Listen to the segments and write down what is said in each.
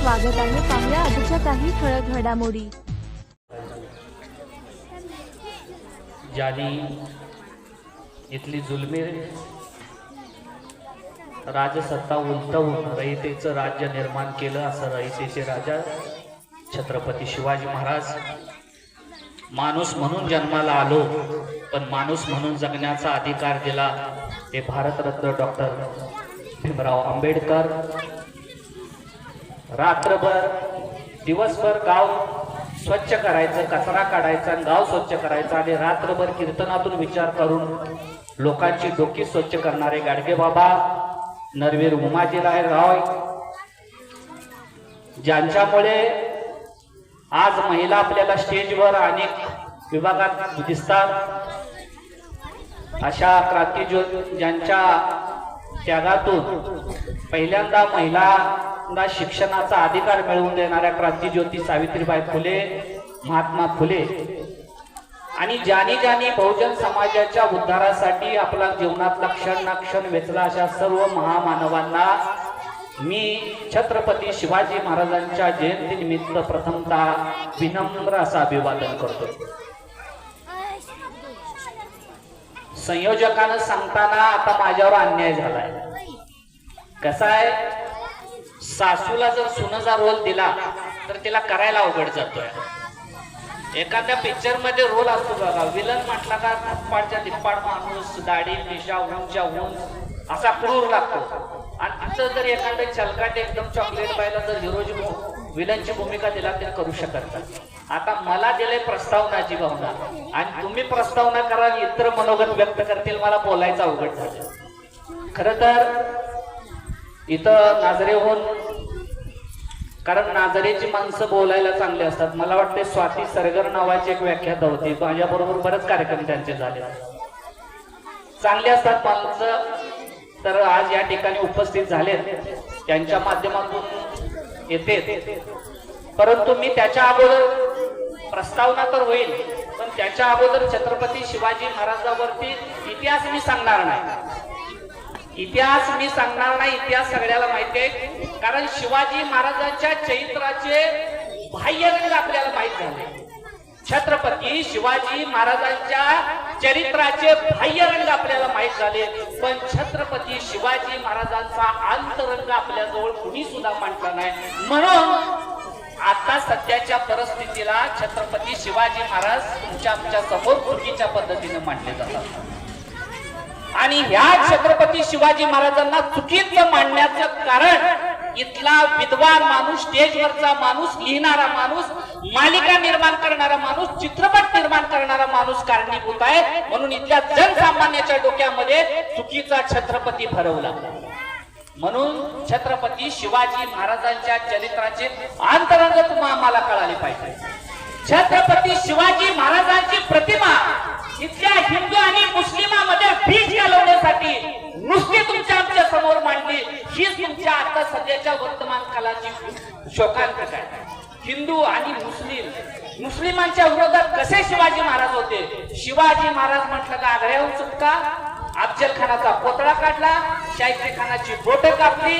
स्वागत आहे पाहुया आजच्या काही ठळक घडामोडी. ज्यांनी इथली जुलमी राजसत्ता उलटवून रयतेचं राज्य निर्माण केलं असं रयतेचे राजा छत्रपती शिवाजी महाराज माणूस म्हणून जन्माला आलो पण माणूस म्हणून जगण्याचा अधिकार दिला ते भारतरत्न डॉक्टर भीमराव आंबेडकर रात्रभर दिवसभर गाव स्वच्छ करायचं कचरा काढायचा आणि गाव स्वच्छ करायचं आणि रात्रभर कीर्तनातून विचार करून लोकांची डोकी स्वच्छ करणारे गाडगे बाबा नरवीर उमाजीराय राय ज्यांच्यामुळे आज महिला आपल्याला स्टेजवर अनेक विभागात दिसतात. अशा क्रांतीज्योत ज्यांच्या त्यागातून पहिल्यांदा महिलांना शिक्षणाचा अधिकार मिळवून देणाऱ्या क्रांतीज्योती सावित्रीबाई फुले महात्मा फुले. आणि ज्यानी ज्यानी बहुजन समाजाच्या उद्धारासाठी आपला जीवनातला क्षण ना क्षण वेचला अशा सर्व महामानवांना मी छत्रपती शिवाजी महाराजांच्या जयंतीनिमित्त प्रथमतः विनम्र असं अभिवादन करतो. संयोजकानं सांगताना आता माझ्यावर अन्याय झालाय. कसा आहे? सासूला जर सुनाचा रोल दिला तर तिला करायला अवघड जातोय. एखाद्या पिक्चरमध्ये रोल असतो बघा. विलन म्हटला का धप्पाडच्या धिप्पाड माणूस दाढी मिशा उंच्या उंच असा क्रूर लागतो. आणि तिथं जर एखादं चलकाट एकदम चॉकलेट पाहिला जर हिरोची विलनची भूमिका दिला ते करू शकत नाही. आता मला दिले प्रस्तावनाची भावना. आणि तुम्ही प्रस्तावना कराल इतर मनोगत व्यक्त करतील मला बोलायचं अवघड झालं. खर तर इथं नाजरेहून कारण नाजरेची माणसं बोलायला चांगली असतात. मला वाटते स्वाती सरगर नावाची एक व्याख्याता होती माझ्याबरोबर बरेच कार्यक्रम त्यांचे झाले. चांगले असतात माणसं. तर आज या ठिकाणी उपस्थित झाले त्यांच्या माध्यमातून येते. परंतु मी त्याच्या अगोदर प्रस्तावना तर होईल पण त्याच्या अगोदर छत्रपती शिवाजी महाराजावरती इतिहास मी सांगणार नाही. इतिहास मी सांगणार नाही इतिहास सगळ्याला माहिती आहे. कारण शिवाजी महाराजांच्या चरित्राचे बाह्यरंग आपल्याला माहीत झाले. छत्रपती शिवाजी महाराजांच्या चरित्राचे बाह्यरंग आपल्याला माहीत झाले. पण छत्रपती शिवाजी महाराजांचा अंतरंग आपल्याजवळ कुणी सुद्धा मांडला नाही. म्हणून आता सध्याच्या परिस्थितीला छत्रपती शिवाजी महाराज तुमच्या आमच्यासमोर चुकीच्या पद्धतीने मांडले जातात. आणि ह्या छत्रपती शिवाजी महाराजांना चुकीचं मांडण्याचं कारण इथला विद्वान माणूस स्टेजवरचा माणूस लिहिणारा माणूस मालिका निर्माण करणारा माणूस चित्रपट निर्माण करणारा माणूस कारणीभूत आहे. म्हणून इथल्या जनसामान्याच्या डोक्यामध्ये चुकीचा छत्रपती भरवला. म्हणून छत्रपती शिवाजी महाराजांच्या चरित्राचे अंतरंग तुम्हाला आम्हाला कळाले पाहिजे. छत्रपती शिवाजी महाराजांची प्रतिमा इथल्या हिंदू आणि मुस्लिमामध्ये भीज घालवण्यासाठी नुसती तुमच्या आमच्यासमोर मांडली. हीच तुमच्या आता सध्याच्या वर्तमान कालाची शोकांत आहे. हिंदू आणि मुस्लिम मुस्लिमांच्या विरोधात कसे शिवाजी महाराज होते? शिवाजी महाराज म्हटलं का आग्र्याहून हो सुटका अफजल खानाचा पोतळा काढला शाहिस्ते खानाची बोट कापली.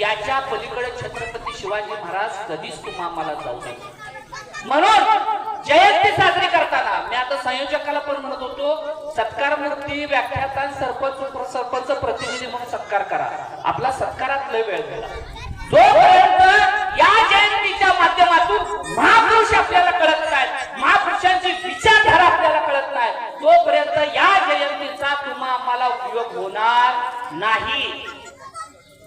याच्या पलीकडे छत्रपती शिवाजी महाराज कधीच तुम्हा जाऊ नये म्हणून जयंती साजरी करताना मी आता संयोजकाला पण म्हणत होतो सत्कार मूर्ती व्याख्यातान सरपंच सरपंच प्रतिनिधी म्हणून सत्कार करा. आपला सत्कारात लय वेळ गेला जोपर्यंत या जयंतीच्या माध्यमात महापुरुष आपल्याला कळत नाही महापुरुषांची विचारधारा आपल्याला कळत नाही तोपर्यंत या जयंतीचा तुम्हा आम्हाला उपयोग होणार नाही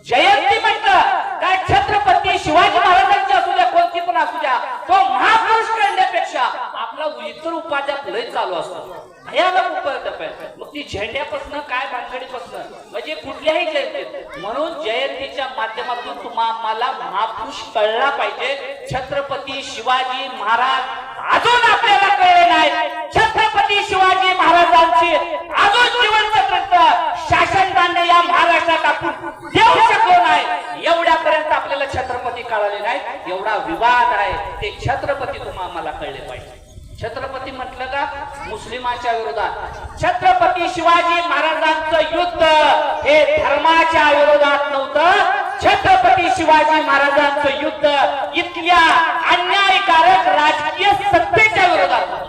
जयंती म्हटलं काय छत्रपती शिवाजी महाराजांची असू द्या कोणती पण असू द्या तो महापुरुष करण्यापेक्षा आपला इतर उपाध्यात लय चालू असतो भयानक उपाध्याप आहे मग ती झेंड्यापासून काय भानगडीपासून म्हणजे कुठल्याही जयंतीत म्हणून जयंतीच्या माध्यमातून तुम्हा महापुरुष कळला पाहिजे. छत्रपती शिवाजी महाराज अजून आपल्याला कळले नाही छत्रपती शिवाजी महाराजांची अजून जीवन शासन शासनदाने या महाराष्ट्रात आपण देऊ शकलो नाही. एवढ्यापर्यंत आपल्याला छत्रपती कळाले नाही एवढा विवाद आहे. ते छत्रपती तुम्हा कळले पाहिजे. छत्रपती म्हटलं का? मुस्लिमाच्या विरोधात. छत्रपती शिवाजी महाराजांचं युद्ध हे धर्माच्या विरोधात नव्हतं. छत्रपती शिवाजी महाराजांचं युद्ध इतक्या अन्यायकारक राजकीय सत्तेच्या विरोधात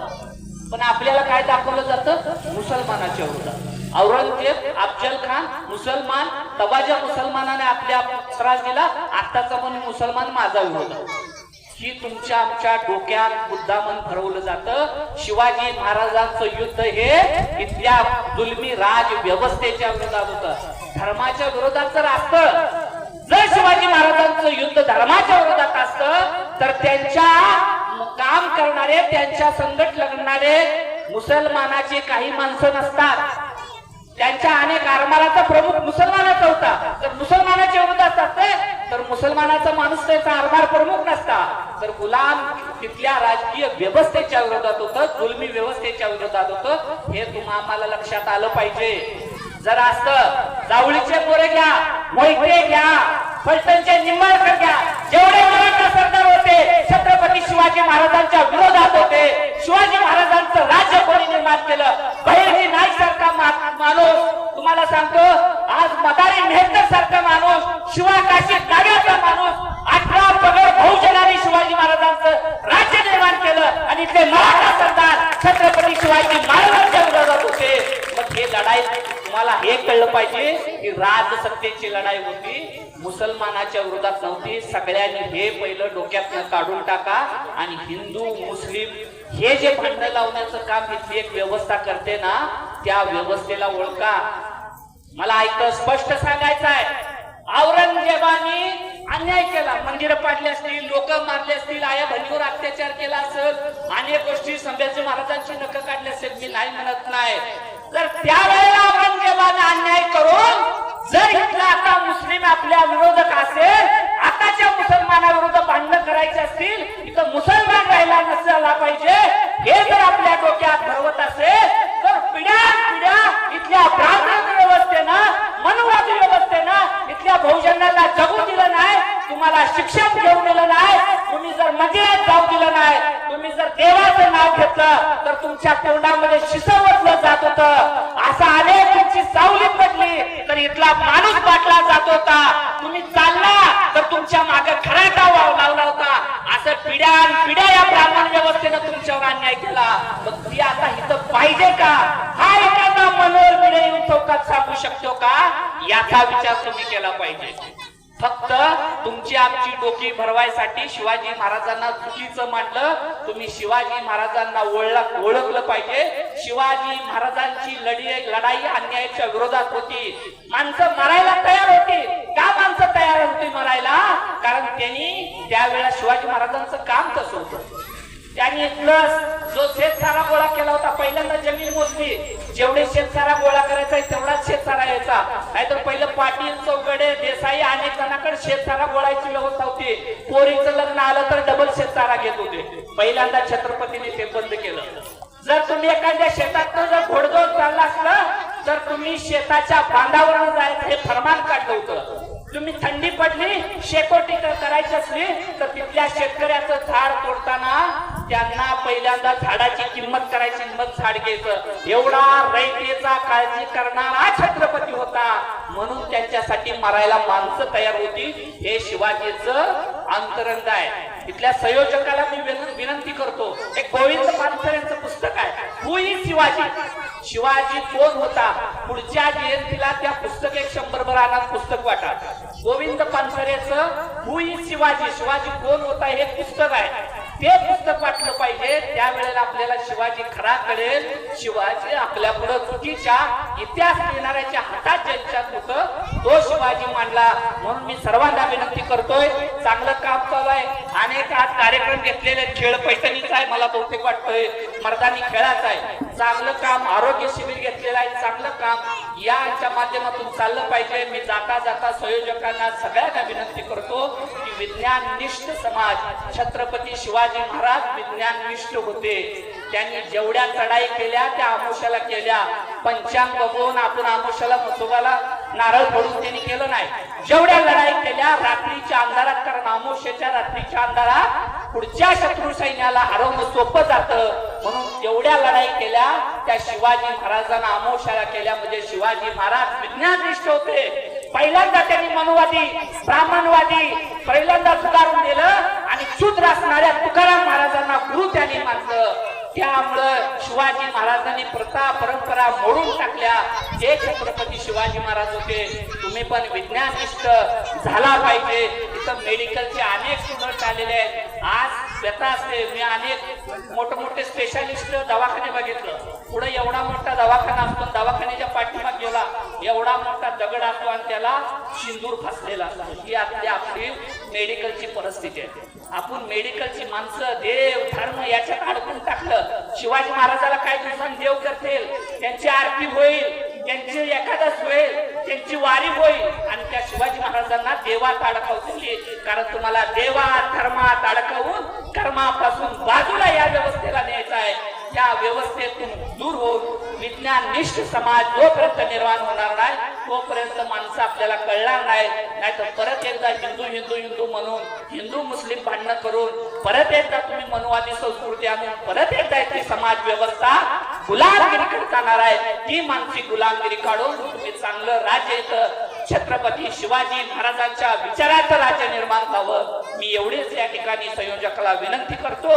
पण आपल्याला काय दाखवलं जातं? मुसलमानाच्या विरोधात. औरंगजेब अफजल खान मुसलमान तबाजा मुसलमानाने आपल्या त्रास दिला. आत्ताचा म्हणून मुसलमान माझा विरोध आहे. ही तुमच्या आमच्या डोक्यात मुद्दामन भरवलं जातं. शिवाजी महाराजांचं युद्ध हे इथल्या जुलमी राज व्यवस्थेच्या विरोधात होतं. धर्माच्या विरोधात जर असतं जर शिवाजी महाराजांचं युद्ध धर्माच्या विरोधात असतं तर त्यांच्या काम करणारे त्यांच्या संकट लढणारे मुसलमानाचे काही माणसं नसतात. त्यांच्या अनेक आरमाराचा प्रमुख मुसलमान होता तर मुसलमानाच्या विरोधात असते तर मुसलमानाचा माणूस त्याचा आरमार प्रमुख नसता. तर गुलाम तिथल्या राजकीय व्यवस्थेच्या विरोधात होत जुलमी व्यवस्थेच्या विरोधात होत. हे तुम्हा आम्हाला लक्षात आलं पाहिजे. जर असत जावळीचे पोरे घ्या मोहिते घ्या फलटणचे निंबाळकर घ्या. जेवढे मराठा सरदार होते छत्रपती शिवाजी महाराजांच्या विरोधात होते. शिवाजी महाराजांचं राज्य कोणी निर्माण केलं बहिरजी नाईक सारखा मा- माणूस तुम्हाला सांगतो आज मदारी मेहतर सारखा माणूस शिवाकाशी गाड्याचा माणूस अठरा पगड बहुजनाने शिवाजी महाराजांचं राज्य निर्माण केलं आणि ते मराठा सरदार छत्रपती शिवाजी महाराजांच्या विरोधात होते मग हे लढाई तुम्हाला हे कळलं पाहिजे की राजसत्तेची लढाई होती मुसलमानाच्या सगळ्यांनी हे पहिलं डोक्यात काढून टाका. आणि हिंदू मुस्लिम हे जे भांडण लावण्याचं काम इथली एक व्यवस्था करते ना त्या व्यवस्थेला ओळखा. मला ऐकलं स्पष्ट सांगायचं आहे. औरंगजेबाने अन्याय केला. मंदिरं पाडली असतील लोक मारले असतील आया बहिणीवर अत्याचार केला असेल अनेक गोष्टी संभाजी महाराजांची नख काढली असेल मी नाही म्हणत नाही. तर त्यावेळेला औरंगजेबाने अन्याय करून जर इथला आता मुस्लिम आपल्या विरोध पाहिजे. हे जर आपल्या डोक्यात भरवत असेल तर पिढ्या पिढ्या इथल्या ब्राह्मण व्यवस्थेनं मनवादी व्यवस्थेनं इथल्या बहुजनाला जगू दिलं नाही तुम्हाला शिक्षण घेऊ दिलं नाही तुम्ही जर मंदिरात जाऊ दिलं नाही तुम्ही जर देवाचं नाव घेतलं तर तुमच्या पूर्ण शिसवटलं जात होतं असं अनेक तुमची सावली पडली तर इथला माणूस बाटला जात होता तुम्ही चालला तर तुमच्या मागे खराटा वाव लावला होता असं पिढ्या पिढ्या या ब्राह्मण व्यवस्थेनं तुमच्यावर अन्याय केला मग ती आता इथं पाहिजे का हा एखादा मनोहर पिढे येऊन चौकात सांगू शकतो का विचार तुम्ही केला पाहिजे. फक्त तुमची आमची डोकी भरवायसाठी शिवाजी महाराजांना चुकीचं मांडलं तुम्ही शिवाजी महाराजांना ओळख ओळखलं पाहिजे. शिवाजी महाराजांची लढी लढाई अन्यायाच्या विरोधात होती. माणसं मरायला तयार होती. का माणसं तयार होती मरायला? कारण त्यांनी त्यावेळेला शिवाजी महाराजांचं काम तसं होतं. त्यांनी प्लस जो शेतसारा गोळा केला होता पहिल्यांदा जमीन मोजली. जेवढे शेतसारा गोळा करायचा तेवढाच शेतसारा यायचा नाहीतर पहिलं पाटील चौगडे देसाई अनेक जणांकडे शेतसारा गोळायची व्यवस्था होती पोरीचं लग्न आलं तर डबल शेतसारा घेत होते. पहिल्यांदा छत्रपतीने ते बंद केलं. जर तुम्ही एखाद्या शेतात जर घोडदोड चालला असलं तर तुम्ही शेताच्या बांधावर जायचं हे फरमान काढलं होतं. तुम्ही थंडी पडली शेकोटी करायची असली तर तिथल्या शेतकऱ्याचं झाड तोडताना त्यांना पहिल्यांदा झाडाची किंमत करायची मग झाड घ्यायचं. एवढा रयतेचा काळजी करणारा छत्रपती होता. म्हणून त्यांच्यासाठी मरायला माणसं तयार होती. हे शिवाजीच अंतरंग आहे. इथल्या संयोजकाला मी विनंती करतो एक गोविंद पानसरेंचं पुस्तक आहे. हु इज शिवाजी? शिवाजी कोण होता? पुढच्या जयंतीला त्या पुस्तक एक शंभर भर पुस्तक वाटा. गोविंद पानसरेच हु इज शिवाजी? शिवाजी कोण होता हे पुस्तक आहे. ते पुस्तक वाटलं पाहिजे. त्यावेळेला आपल्याला शिवाजी खरा कळेल. शिवाजी आपल्या पुढे चुकीच्या इतिहास लिहिणाऱ्याच्या हातात ज्यांच्यात होत तो शिवाजी मांडला. म्हणून मी सर्वांना विनंती करतोय चांगलं काम चालू आहे. अनेक आज कार्यक्रम घेतलेले खेळ पैठणीचा आहे मला बहुतेक वाटतोय. मर्दानी खेळाचा आहे. चांगलं काम आरोग्य शिबिर घेतलेलं आहे. चांगलं काम याच्या माध्यमातून चाललं पाहिजे. मी जाता जाता संयोजकांना सगळ्यांना विनंती करतो की विज्ञाननिष्ठ समाज छत्रपती शिवाजी महाराज विज्ञाननिष्ठ होते. त्यांनी जेवढ्या चढाई केल्या त्या आमुष्याला केल्या. पंचांग बघून आपण आमुष्याला मसोबाला नारळ फोडून त्यांनी केलं नाही. जेवढ्या लढाई केल्या रात्रीच्या अंधारात कारण आमुष्याच्या रात्रीच्या अंधारात पुढच्या शत्रू सैन्याला हरवणं सोपं जातं. म्हणून जेवढ्या लढाई केल्या त्या शिवाजी महाराजांना आमोशाला केल्या. म्हणजे शिवाजी महाराज विज्ञाननिष्ठ होते. पहिल्यांदा त्यांनी मनुवादी ब्राह्मणवादी पहिल्यांदा सुधारून दिलं आणि शूद्र असणाऱ्या तुकाराम महाराजांना गुरु त्यांनी मानलं. त्यामुळं शिवाजी महाराजांनी प्रथा परंपरा मोडून टाकल्या. जे छत्रपती शिवाजी महाराज होते. तुम्ही पण विज्ञानिष्ठ झाला पाहिजे. तिथं मेडिकलचे अनेक स्टुडंट आलेले आहेत. आज स्वतः असते मी अनेक मोठमोठे स्पेशालिस्ट दवाखाने बघितलं. पुढे एवढा मोठा दवाखाना असतो दवाखान्याच्या पाठीमाग गेला एवढा मोठा दगड असतो आणि त्याला सिंदूर फासलेला असतो. ही आपली आपली मेडिकलची परिस्थिती आहे. आपण मेडिकलची माणसं देव धर्म याच्यात अडकून टाकलं. शिवाजी महाराजाला काय दिवसांनी देव करतील? त्यांची आरती होईल. त्यांची एखादा होईल त्यांची वारी होईल आणि त्या शिवाजी महाराजांना देवात अडकवतील कारण तुम्हाला देवा धर्मात अडकवून कर्मापासून बाजूला या व्यवस्थेला न्यायचं आहे. त्या व्यवस्थेतून दूर होऊन विज्ञाननिष्ठ समाज जोपर्यंत निर्माण होणार नाही तोपर्यंत माणसं आपल्याला कळणार नाही नाहीतर परत एकदा हिंदू हिंदू हिंदू म्हणून हिंदू मुस्लिम भांडणं करून परत एकदा तुम्ही मनुवादी संस्कृती आणून परत एकदा ती समाज व्यवस्था गुलाब जाणार आहे. ती मानसिक गुलामगिरी काढून तुम्ही चांगलं राज्य छत्रपती शिवाजी महाराजांच्या विचाराचं राज्य निर्माण व्हावं. मी एवढेच या ठिकाणी संयोजकाला विनंती करतो.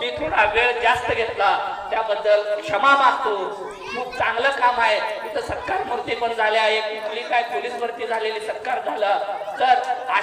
मी थोडा वेळ जास्त घेतला. त्याबद्दल क्षमा मागतो. खूप चांगलं काम आहे. इथं सत्कार मूर्ती पण झाल्या. एक मुली काय पोलीस भरती झालेली सत्कार झाला. तर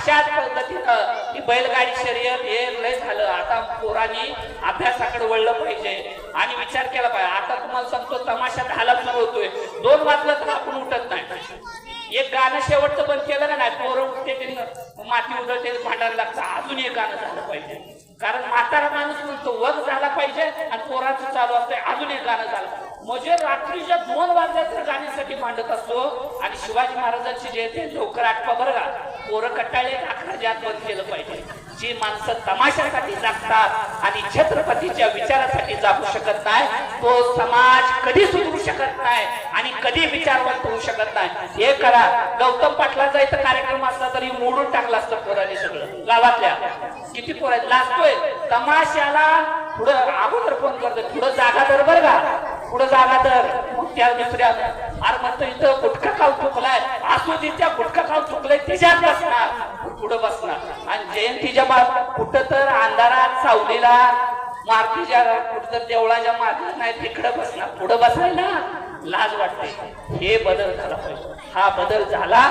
अशाच पद्धतीनं ही बैलगाडी शर्यत हे लय झालं. आता पोरांनी अभ्यासाकडे वळलं पाहिजे. आणि विचार केला पाहिजे. आता तुम्हाला सांगतो तमाशा दहाला सुरू होतोय. दोन वाजलं तर आपण उठत नाही. एक गाणं शेवटचं बंद केलं का नाही? पोरं उठते माती उधळते भांडायला लागतं. अजून एक गाणं झालं पाहिजे. कारण म्हातारा माणूस म्हणतो वग झाला पाहिजे आणि पोराचं चालू असतंय. अजून एक गाणं झालं. म्हणजे रात्रीच्या दोन वाजल्याच्या गाण्यासाठी मांडत असतो. आणि शिवाजी महाराजांची जयंती लवकर आठवा बरं का? पोरं कटाळे अकराच्या बंद केलं पाहिजे. जी माणसं तमाशासाठी जागतात आणि छत्रपतीच्या विचारासाठी जागू शकत नाही तो समाज कधी सुधरू शकत नाही आणि कधी विचारवंत होऊ शकत नाही. हे करा. गौतम पाटला इथं कार्यक्रम असला तरी मोडून टाकला असतं पोराने सगळं. गावातल्या. किती पोरा लागतोय तमाशाला पुढं अगोदर फोन करतोय. पुढं जागा तर बरं का. पुढं जागा तर मग त्या दुसऱ्या अरे म्हणतो इथं गुटखा खाऊ चुकलाय. असू दे त्या गुटखा खाऊ चुकलाय तिच्यात बसणार. पुढं बसणार. आणि जयंतीच्या बाद कुठं तर अंधारात सावलीला मारतीच्या कुठं तर देवळाच्या मार्गात नाही तिकडं बसणार. पुढं बसायला लाज वाटते. हे बदल झाला पाहिजे. हा बदल झाला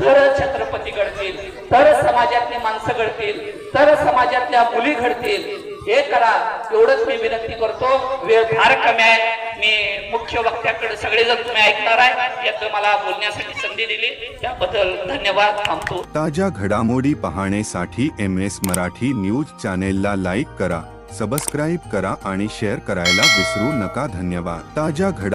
तर छत्रपती घडतील तर समाजातली माणसं घडतील तर समाजातल्या मुली घडतील. हे करा. एवढंच मी विनंती करतो. वेळ फार कमी आहे. मी मुख्य वक्त्याकडे सगळेजण तुम्ही ऐकणार आहे. यात मला बोलण्यासाठी संधी दिली. त्याबद्दल धन्यवाद. थांबतो. ताज्या घडामोडी पाहण्यासाठी एम एस मराठी न्यूज चॅनेलला लाईक करा सबस्क्राईब करा आणि शेअर करायला विसरू नका. धन्यवाद. ताज्या घडा